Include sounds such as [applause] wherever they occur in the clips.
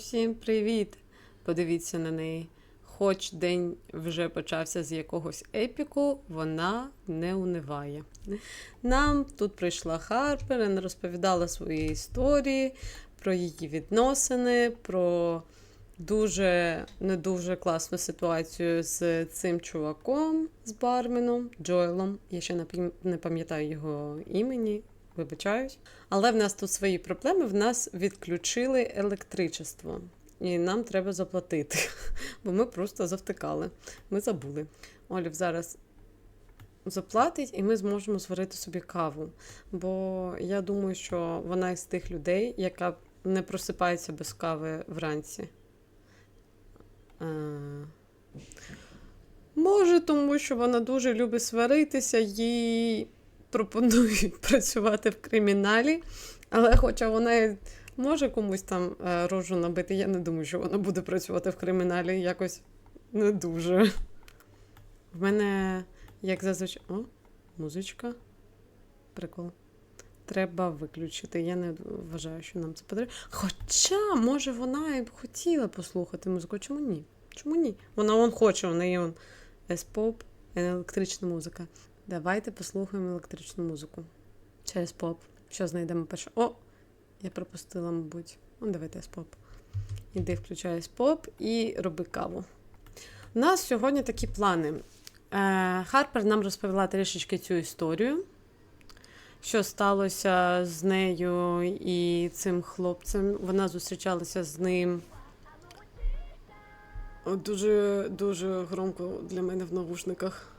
всім привіт! Подивіться на неї. Хоч день вже почався з якогось епіку, вона не униває. Нам тут прийшла Харпер, розповідала свої історії про її відносини, про дуже не дуже класну ситуацію з цим чуваком, з барменом Джоелом. Я ще не пам'ятаю його імені, вибачаюсь. Але в нас тут свої проблеми. В нас відключили електричество. І нам треба заплатити, [laughs] бо ми просто завтикали. Ми забули. Олів зараз заплатить, і ми зможемо зварити собі каву. Бо я думаю, що вона із тих людей, яка не просипається без кави вранці. Е, Може, тому що вона дуже любить сваритися, їй пропонують [laughs] працювати в криміналі, але хоча вона може комусь там е, рожу набити, я не думаю, що вона буде працювати в криміналі якось не дуже. В мене, як зазвичай. О, музичка. Прикол. Треба виключити. Я не вважаю, що нам це потрібно. Хоча, може, вона і хотіла послухати музику. Чому ні? Чому ні? Вона он хоче, у неї он S-поп, електрична музика. Давайте послухаємо електричну музику. Чи S-поп. Що знайдемо перше? О! Я пропустила, мабуть. Ну, давайте S-поп. Іди, включай S-поп і роби каву. У нас сьогодні такі плани. Е, Харпер нам розповіла трішечки цю історію, що сталося з нею і цим хлопцем. Вона зустрічалася з ним. Дуже дуже громко для мене в навушниках.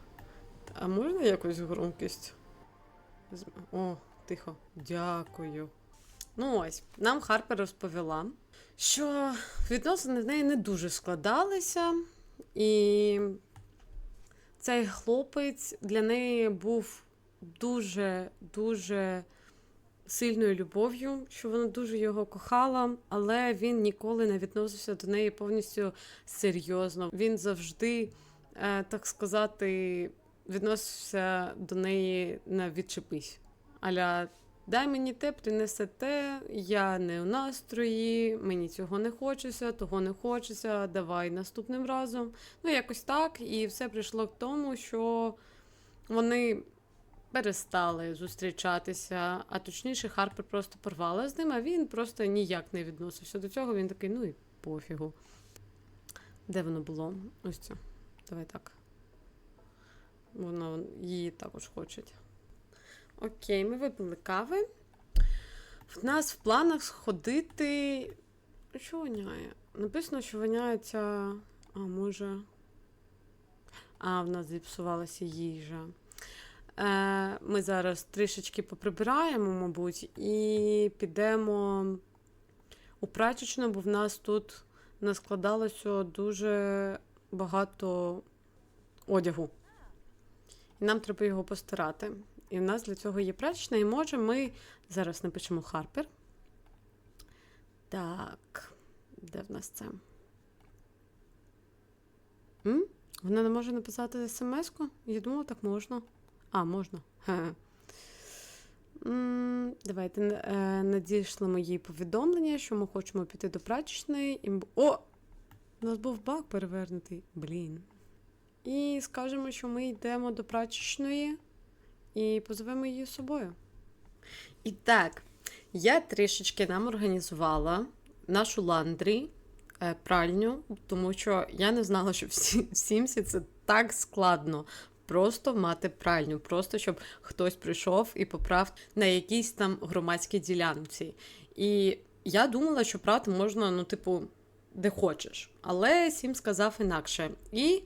А можна якусь громкість? О, тихо. Дякую. Ну ось, нам Харпер розповіла, що відносини в неї не дуже складалися, і цей хлопець для неї був дуже-дуже сильною любов'ю, що вона дуже його кохала, але він ніколи не відносився до неї повністю серйозно. Він завжди, е, так сказати, відносився до неї на відчепись. Аля, дай мені те, принесе те, я не у настрої, мені цього не хочеться, того не хочеться, давай наступним разом. Ну, якось так. І все прийшло к тому, що вони перестали зустрічатися, а точніше, Харпер просто порвала з ним, а він просто ніяк не відносився до цього. Він такий, ну і пофігу. Де воно було? Ось це. Давай так. Воно її також хочуть. Окей, ми випили кави. В нас в планах сходити. Що воняє? Написано, що воняє ця. А, може. А, в нас зіпсувалася їжа. Е, ми зараз трішечки поприбираємо, мабуть, і підемо у прачечну, бо в нас тут наскладалося дуже багато одягу. Нам треба його постирати. І в нас для цього є прачечна, і може ми зараз напишемо Харпер. Так, де в нас це? М? Вона не може написати смс-ку? Я думала, так можна. А, можна. Давайте е, надішлемо їй повідомлення, що ми хочемо піти до прачечної. О! У нас був баг перевернутий. Блін. І скажемо, що ми йдемо до прачечної і позовемо її з собою. І так, я трішечки нам організувала нашу ландрі е, пральню, тому що я не знала, що в Сімсі це так складно. Просто мати пральню, просто щоб хтось прийшов і поправ на якійсь там громадській ділянці. І я думала, що прати можна, ну, типу, де хочеш. Але Сім сказав інакше. І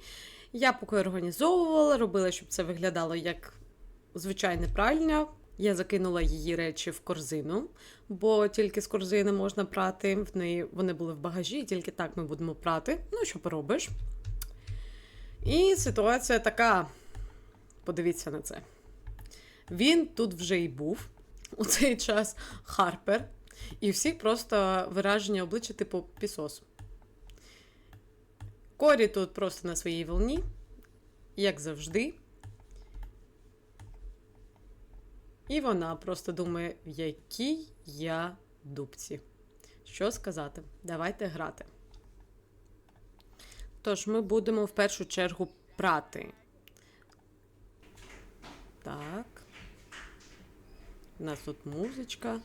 я поки організовувала, робила, щоб це виглядало як звичайна пральня. Я закинула її речі в корзину, бо тільки з корзини можна прати. В неї вони були в багажі, і тільки так ми будемо прати. Ну, що поробиш? І ситуація така. Подивіться на це. Він тут вже й був у цей час Харпер, і всі просто вираження обличчя, типу пісос. Корі тут просто на своїй волні, як завжди. І вона просто думає, в якій я дубці. Що сказати? Давайте грати. Тож, ми будемо в першу чергу прати. Так. У нас тут музичка.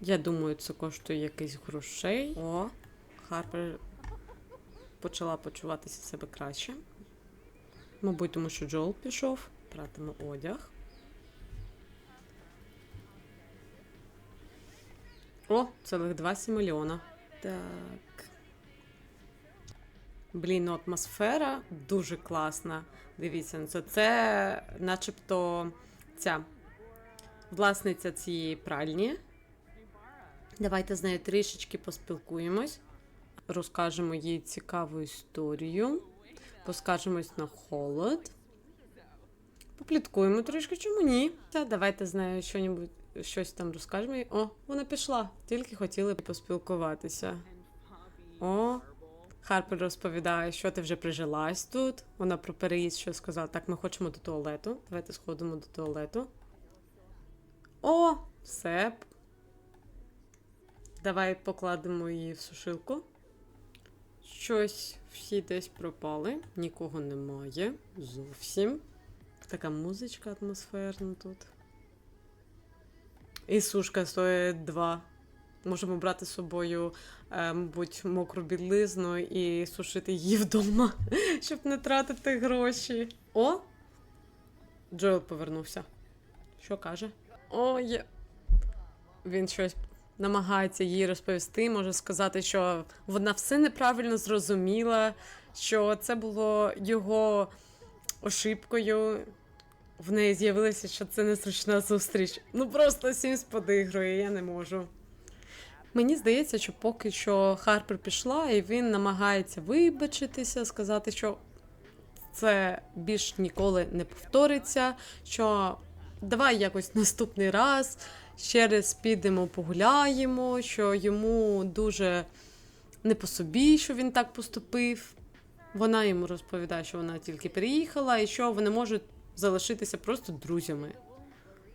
Я думаю, це коштує якийсь грошей. О, Харпер почала почуватися себе краще. Мабуть, тому що Джол пішов, пратиме одяг. О, цілих 2 мільйона. Так. Блін, ну атмосфера дуже класна. Дивіться, ну це, це начебто ця власниця цієї пральні. Давайте з нею трішечки поспілкуємось, розкажемо їй цікаву історію, поскаржимось на холод. Попліткуємо трішки, чому ні? Та давайте з нею що-небудь, щось там розкажемо. О, вона пішла, тільки хотіли поспілкуватися. О, Харпер розповідає, що ти вже прижилась тут. Вона про переїзд що сказала. Так, ми хочемо до туалету. Давайте сходимо до туалету. О, все. Давай покладемо її в сушилку. Щось всі десь пропали, нікого немає. Зовсім. Така музичка атмосферна тут. І сушка стоїть два. Можемо брати з собою, е, мабуть, мокру білизну і сушити її вдома, [laughs] щоб не тратити гроші. О! Джоел повернувся. Що каже? О, є. Він щось намагається їй розповісти, може сказати, що вона все неправильно зрозуміла, що це було його ошибкою. В неї з'явилося, що це незручна зустріч. Ну просто Сімс подигрує, я не можу. Мені здається, що поки що Харпер пішла, і він намагається вибачитися, сказати, що це більш ніколи не повториться. Що давай якось наступний раз ще раз підемо погуляємо, що йому дуже не по собі, що він так поступив. Вона йому розповідає, що вона тільки переїхала і що вони можуть залишитися просто друзями.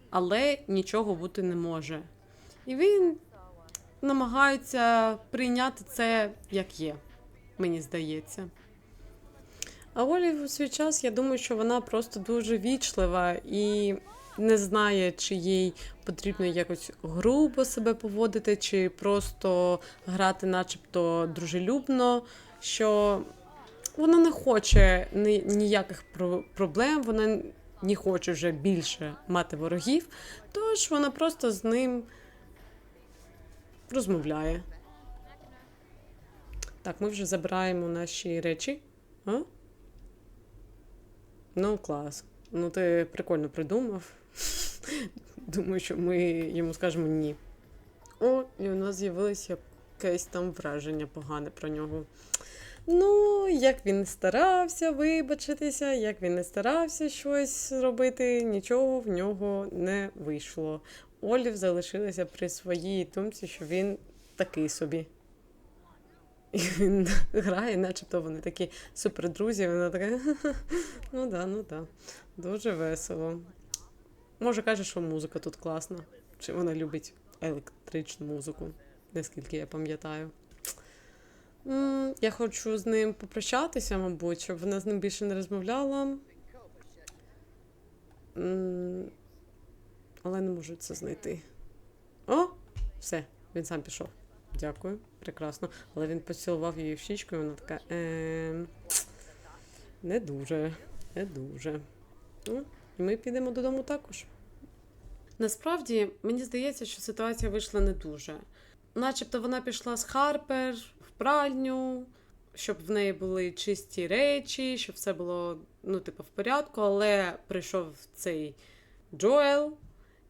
Але нічого бути не може. І він намагається прийняти це як є, мені здається. А Олі у свій час, я думаю, що вона просто дуже вічлива і не знає, чи їй потрібно якось грубо себе поводити, чи просто грати, начебто, дружелюбно, що вона не хоче ніяких про- проблем, вона не хоче вже більше мати ворогів, тож вона просто з ним розмовляє. Так, ми вже забираємо наші речі. А? Ну, клас. Ну, ти прикольно придумав. [laughs] Думаю, що ми йому скажемо ні. О, і у нас з'явилося якесь там враження погане про нього. Ну, як він старався вибачитися, як він не старався щось зробити, нічого в нього не вийшло. Олів залишилася при своїй думці, що він такий собі. І він грає, начебто вони такі супердрузі, вона така. [laughs] Ну да, ну да. Дуже весело. Може, каже, що музика тут класна. Чи вона любить електричну музику, наскільки я пам'ятаю. Я хочу з ним попрощатися, мабуть, щоб вона з ним більше не розмовляла. Але не можу це знайти. О! Все, він сам пішов. Дякую, прекрасно. Але він поцілував її в щічку, і вона така. Ем... Не дуже, не дуже. Ну, і ми підемо додому також. Насправді, мені здається, що ситуація вийшла не дуже. Начебто вона пішла з Харпер в пральню, щоб в неї були чисті речі, щоб все було ну, типу, в порядку, але прийшов цей Джоел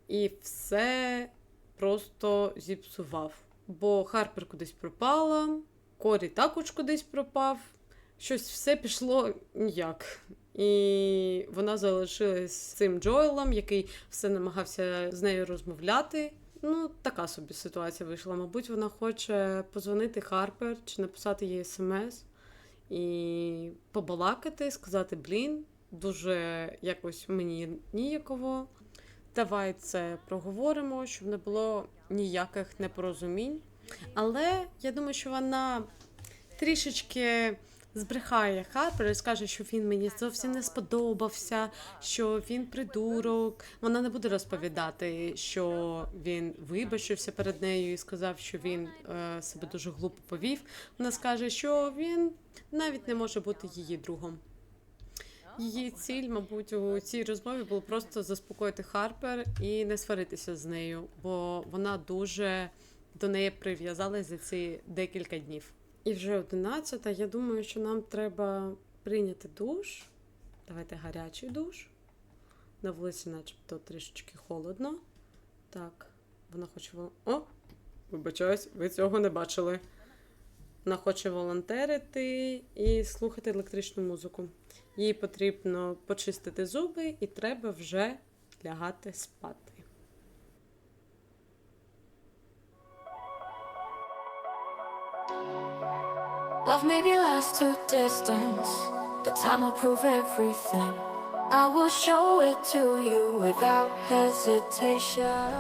і все просто зіпсував. Бо Харпер кудись пропала, Корі також кудись пропав. Щось все пішло ніяк. І вона залишилась з цим Джоелом, який все намагався з нею розмовляти. Ну, така собі ситуація вийшла. Мабуть, вона хоче позвонити Харпер чи написати їй смс і побалакати, сказати: блін, дуже якось мені ніяково. Давай це проговоримо, щоб не було ніяких непорозумінь. Але я думаю, що вона трішечки збрехає Харпер і скаже, що він мені зовсім не сподобався, що він придурок. Вона не буде розповідати, що він вибачився перед нею і сказав, що він е, себе дуже глупо повів. Вона скаже, що він навіть не може бути її другом. Її ціль, мабуть, у цій розмові було просто заспокоїти Харпер і не сваритися з нею, бо вона дуже до неї прив'язалась за ці декілька днів. І вже одинадцята. Я думаю, що нам треба прийняти душ. Давайте гарячий душ. На вулиці, начебто, трішечки холодно. Так, вона хоче. О! Вибачаюсь, ви цього не бачили. Вона хоче волонтерити і слухати електричну музику. Їй потрібно почистити зуби і треба вже лягати спати. Love may be lost to distance, but time will prove everything. I will show it to you without hesitation.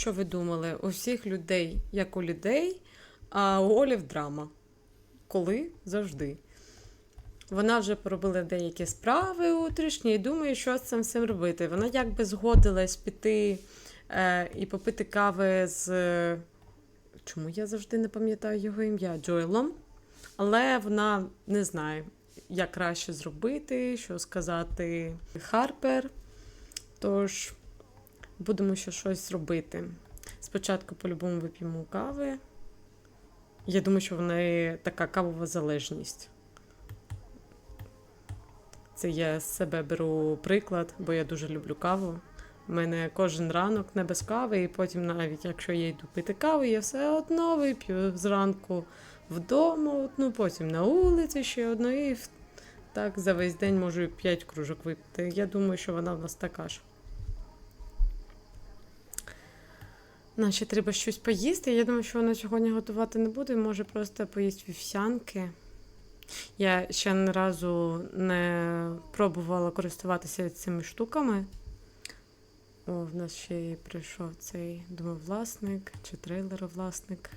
Що ви думали? У всіх людей, як у людей, а у Олів драма. Коли? Завжди. Вона вже поробила деякі справи утрішні і думає, що з цим всім робити. Вона якби згодилась піти е, і попити кави з. Чому я завжди не пам'ятаю його ім'я? Джоелом. Але вона не знає, як краще зробити, що сказати Харпер. Тож будемо ще щось робити. Спочатку по-любому вип'ємо кави. Я думаю, що в неї така кавова залежність. Це я з себе беру приклад, бо я дуже люблю каву. У мене кожен ранок не без кави, і потім, навіть якщо я йду пити каву, я все одно вип'ю зранку вдома, одну, потім на вулиці ще одну, і так за весь день можу 5 кружок випити. Я думаю, що вона в нас така ж. Нам ще треба щось поїсти. Я думаю, що вона сьогодні готувати не буде, може просто поїсть вівсянки. Я ще ні разу не пробувала користуватися цими штуками. О, в нас ще й прийшов цей домовласник чи трейлеровласник.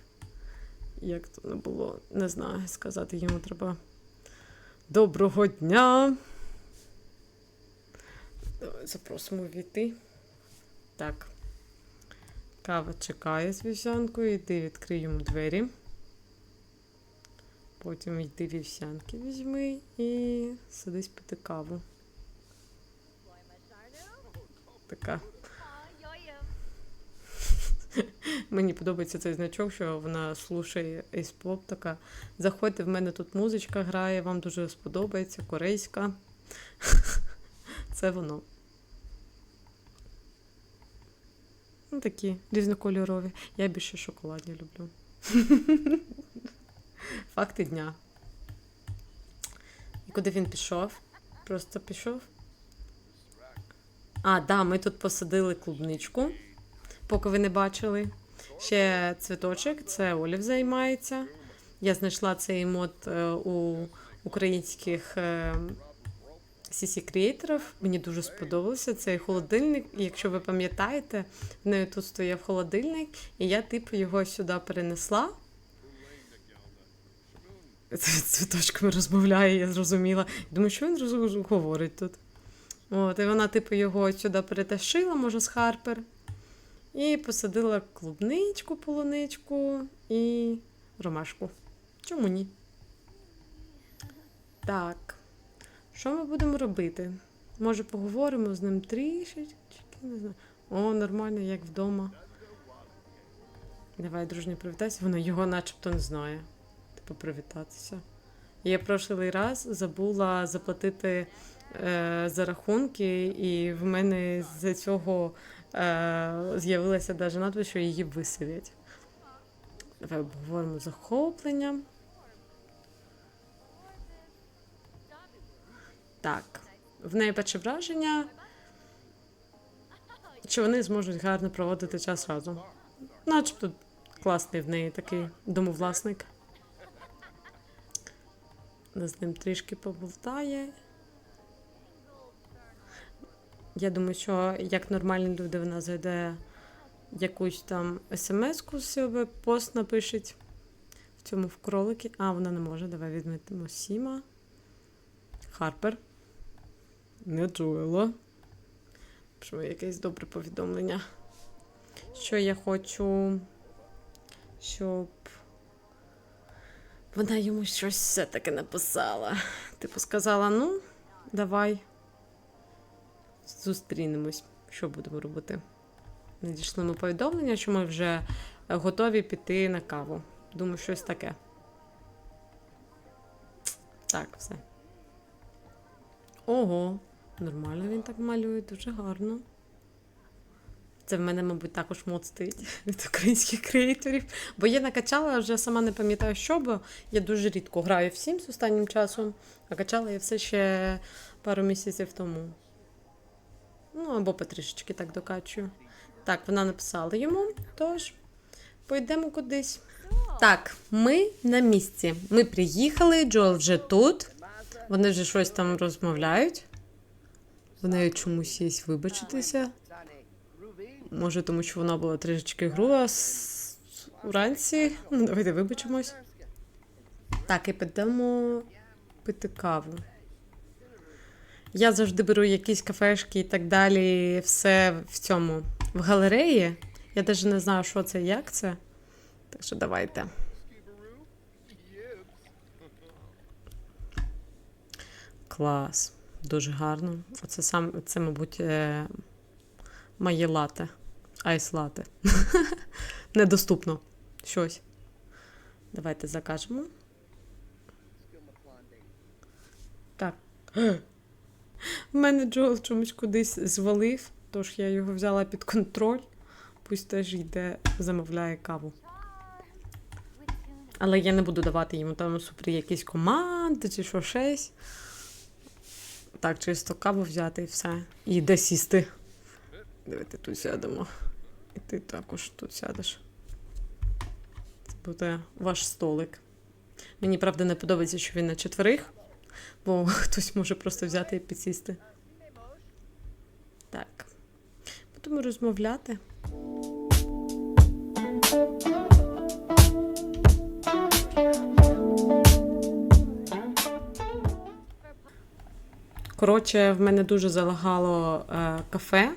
Як то не було, не знаю, сказати йому треба доброго дня. Давай запросимо війти. Так. Кава чекає з вівсянкою, йди відкрий йому двері. Потім йди вівсянки візьми і садись пити каву. Така. Мені подобається цей значок, що вона слушає ейс-поп така. Заходьте, в мене тут музичка грає, вам дуже сподобається, корейська. [laughs] Це воно. Ну, такі різнокольорові. Я більше шоколадні люблю. [laughs] Факти дня. І куди він пішов? Просто пішов. А, да, ми тут посадили клубничку, поки ви не бачили. Ще цвіточок, це Олів займається. Я знайшла цей мод е, у українських е, cc креаторів Мені дуже сподобався цей холодильник. Якщо ви пам'ятаєте, в неї тут стояв холодильник, і я типу його сюди перенесла. цвіточками розмовляє, я зрозуміла. Думаю, що він говорить тут. От, і вона, типу, його сюди перетащила, може, з Харпер. І посадила клубничку, полуничку і ромашку. Чому ні? Так. Що ми будемо робити? Може, поговоримо з ним трішечки, не знаю. О, нормально, як вдома. Давай, дружньо, привітайся. Вона його начебто не знає. Типу, привітатися. Я прошлий раз забула заплатити е, за рахунки, і в мене з цього е, з'явилася навіть надпис, що її виселять. Давай обговоримо захоплення. Так. В неї перше враження, що вони зможуть гарно проводити час разом. Начебто класний в неї такий домовласник. Вона з ним трішки поболтає. Я думаю, що як нормальні люди вона зайде якусь там смс-ку себе, пост напишеть в цьому в кролики. А, вона не може. Давай відмітимо Сіма. Харпер. Не Джуело. Пишемо якесь добре повідомлення. Що я хочу, щоб вона йому щось все-таки написала. Типу сказала: ну, давай зустрінемось. Що будемо робити? Надійшли ми повідомлення, що ми вже е, готові піти на каву. Думаю, щось таке. Так, все. Ого, нормально він так малює, дуже гарно. Це в мене, мабуть, також мод [laughs] від українських креаторів. Бо я накачала, вже сама не пам'ятаю, що, бо я дуже рідко граю в Sims останнім часом, а качала я все ще пару місяців тому. Ну, або потрішечки так докачую. Так, вона написала йому, тож пойдемо кудись. Так, ми на місці. Ми приїхали, Джоел вже тут. Вони вже щось там розмовляють. В неї чомусь є вибачитися. Може, тому що вона була трішечки груба уранці. Ну, давайте вибачимось. Так, і підемо пити каву. Я завжди беру якісь кафешки і так далі, все в цьому, в галереї. Я навіть не знаю, що це, як це. Так що давайте. Клас. Дуже гарно. Оце сам, це, мабуть, е, моє лате. Айс лате. [laughs] Недоступно. Щось. Давайте закажемо. Так. [gasps] У мене Джоел чомусь кудись звалив, тож я його взяла під контроль. Пусть теж йде, замовляє каву. Але я не буду давати йому там супер якісь команди чи що щось. Так, чисто каву взяти і все. І де сісти. Давайте тут сядемо. І ти також тут сядеш. Це буде ваш столик. Мені правда не подобається, що він на четверих, бо [laughs] хтось може просто взяти і підсісти. Так. Будемо розмовляти. Коротше, в мене дуже залагало е, кафе,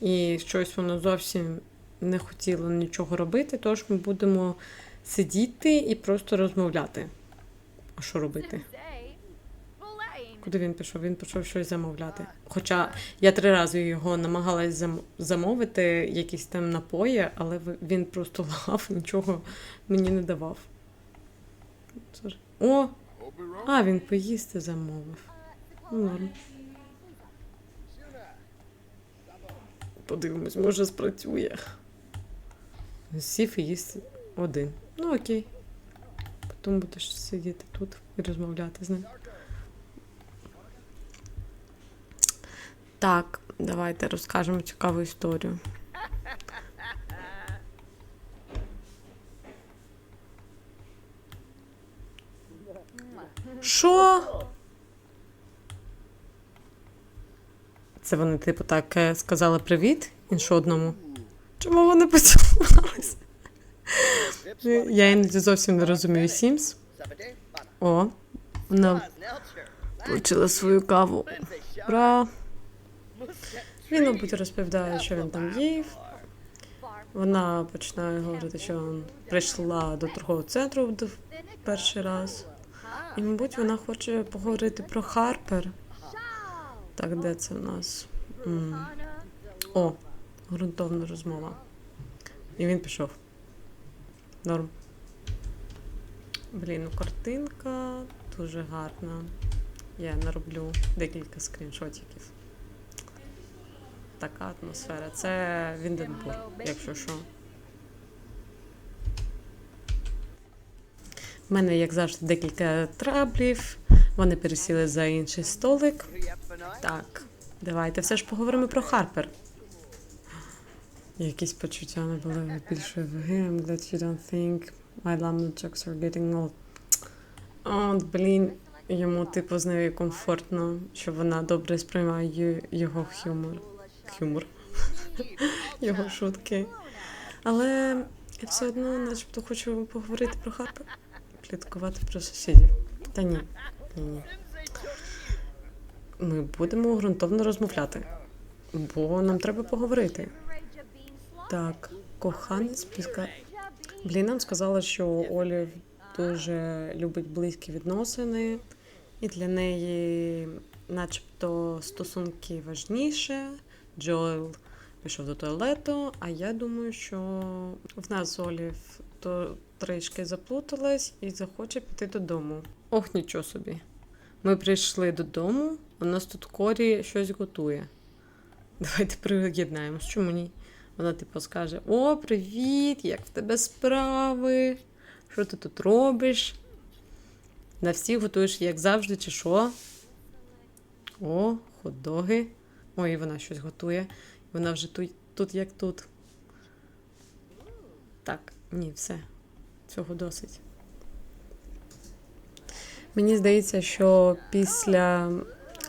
і щось воно зовсім не хотіло нічого робити, тож ми будемо сидіти і просто розмовляти. А що робити? Куди він пішов? Він пішов щось замовляти. Хоча я три рази його намагалась зам- замовити, якісь там напої, але він просто [laughs] лагав, нічого мені не давав. О! А, він поїсти замовив. Ну, норм. Подивимось, може спрацює. Сів і їсти один. Ну окей. Потім будеш сидіти тут і розмовляти з ним. Так, давайте розкажемо цікаву історію. Що? Це вони, типу, так е, сказали привіт іншу одному. Чому вони поцілувалися? Я іноді зовсім не розумію Sims. О, вона почала свою каву. Ура! Він, мабуть, розповідає, що він там їв. Вона починає говорити, що прийшла до торгового центру в перший раз. І, мабуть, вона хоче поговорити про Харпер. Так, де це в нас? М. О, ґрунтовна розмова. І він пішов. Норм. Блін, ну картинка дуже гарна. Я нароблю декілька скріншотиків. Така атмосфера. Це Вінденбург, якщо що. У мене, як завжди, декілька траблів. Вони пересіли за інший столик. Так, давайте все ж поговоримо про Харпер. Якісь почуття не були більшої ваги. I'm glad you don't think my lamb jokes are getting old. От, блін, йому типу з нею комфортно, що вона добре сприймає його хюмор. Хюмор. [laughs] його шутки. Але я все одно, начебто, хочу поговорити про Харпер. Пліткувати про сусідів. Та ні. Ні, ні. Ми будемо ґрунтовно розмовляти. Бо нам треба поговорити. Так, коханець піска. Блін, нам сказала, що Олів дуже любить близькі відносини, і для неї, начебто, стосунки важніше. Джоел пішов до туалету, а я думаю, що в нас Олів то трішки заплуталась і захоче піти додому. Ох, нічого собі. Ми прийшли додому, у нас тут Корі щось готує. [laughs] Давайте приєднаємось. Чому ні? Вона типу скаже: О, привіт! Як в тебе справи? Що ти тут робиш? На всіх готуєш, як завжди, чи що? О, хот-доги. Ой, вона щось готує. Вона вже тут, тут як тут. Так, ні, все. Цього досить. Мені здається, що після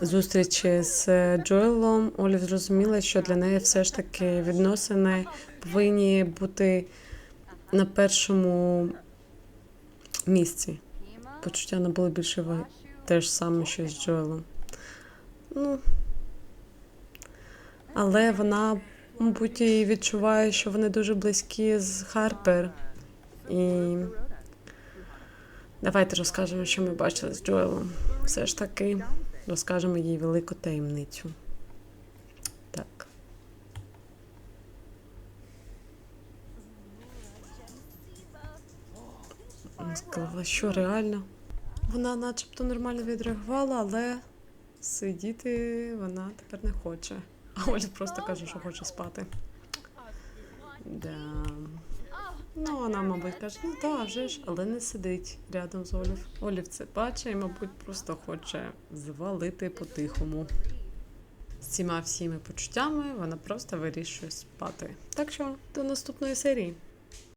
зустрічі з Джоелом Олів зрозуміла, що для неї все ж таки відносини повинні бути на першому місці. Почуття набули більше ваги. Те ж саме, що з Джоелом. Ну. Але вона, мабуть, і відчуває, що вони дуже близькі з Харпер. І давайте розкажемо, що ми бачили з Джоелом. Все ж таки розкажемо їй велику таємницю. Так. Вона сказала, що реально. Вона начебто нормально відреагувала, але сидіти вона тепер не хоче. А Оля просто каже, що хоче спати. Да. Ну, вона, мабуть, каже, ну так, вже ж, але не сидить рядом з Олів. Олів це бачить і, мабуть, просто хоче звалити по-тихому. З цими всіми почуттями вона просто вирішує спати. Так що до наступної серії.